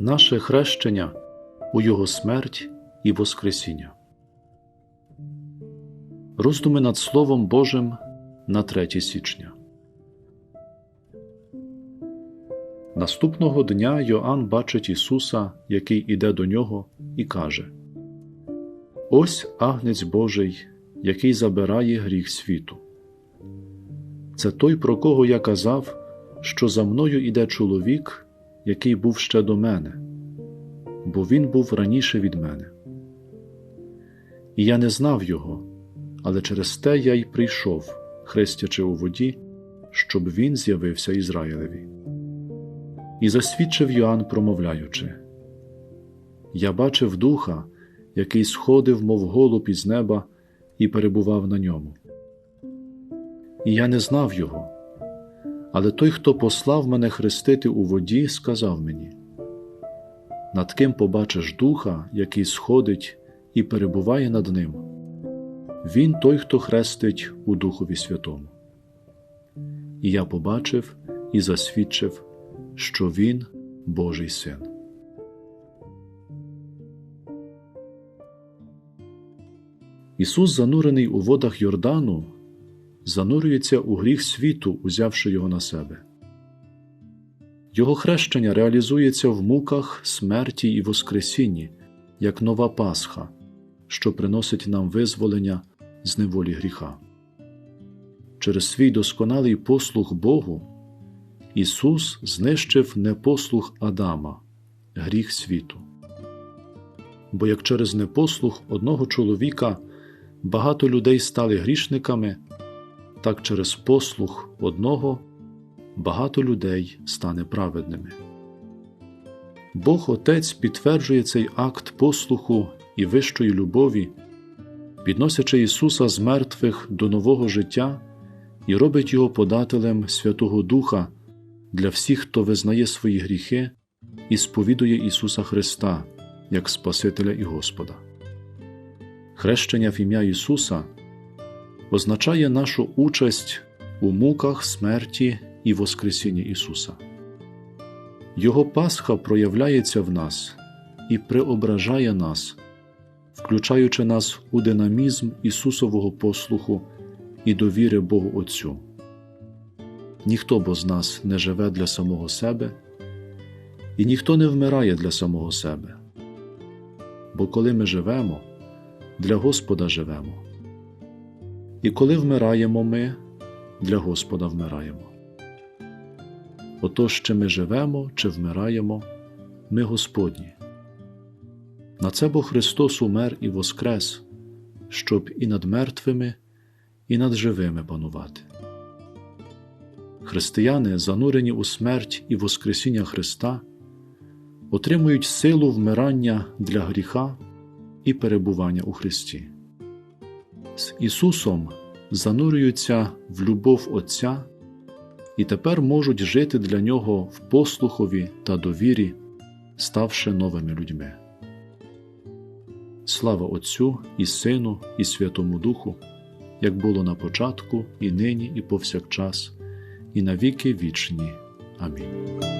наше хрещення у Його смерть і Воскресіння. Роздуми над Словом Божим на 3 січня. Наступного дня Йоанн бачить Ісуса, який іде до нього, і каже: Ось агнець Божий, який забирає гріх світу. Це той, про кого я казав, що за мною іде чоловік, який був ще до мене, бо він був раніше від мене. І я не знав його, але через те я й прийшов, хрестячи у воді, щоб він з'явився Ізраїлеві. І засвідчив Йоанн, промовляючи: Я бачив духа, який сходив, мов голуб із неба, і перебував на ньому. І я не знав його. Але той, хто послав мене хрестити у воді, сказав мені: над ким побачиш духа, який сходить і перебуває над ним, він той, хто хрестить у Духові Святому. І я побачив і засвідчив, що він Божий син. Ісус, занурений у водах Йордану, занурюється у гріх світу, узявши його на себе. Його хрещення реалізується в муках, смерті і Воскресінні, як нова Пасха, що приносить нам визволення з неволі гріха. Через свій досконалий послух Богу Ісус знищив непослух Адама, гріх світу. Бо як через непослух одного чоловіка багато людей стали грішниками, так через послух одного багато людей стане праведними. Бог Отець підтверджує цей акт послуху і вищої любові, підносячи Ісуса з мертвих до нового життя і робить Його подателем Святого Духа для всіх, хто визнає свої гріхи і сповідує Ісуса Христа як Спасителя і Господа. Хрещення в ім'я Ісуса означає нашу участь у муках смерті і Воскресінні Ісуса. Його Пасха проявляється в нас і преображає нас, включаючи нас у динамізм Ісусового послуху і довіри Богу Отцю. Ніхто бо з нас не живе для самого себе, і ніхто не вмирає для самого себе. Бо коли ми живемо, для Господа живемо. І коли вмираємо ми, для Господа вмираємо. Отож, чи ми живемо, чи вмираємо, ми Господні. На це бо Христос умер і воскрес, щоб і над мертвими, і над живими панувати. Християни, занурені у смерть і Воскресіння Христа, отримують силу вмирання для гріха і перебування у Христі. З Ісусом занурюються в любов Отця і тепер можуть жити для Нього в послухові та довірі, ставши новими людьми. Слава Отцю і Сину, і Святому Духу, як було на початку, і нині, і повсякчас, і навіки вічні. Амінь.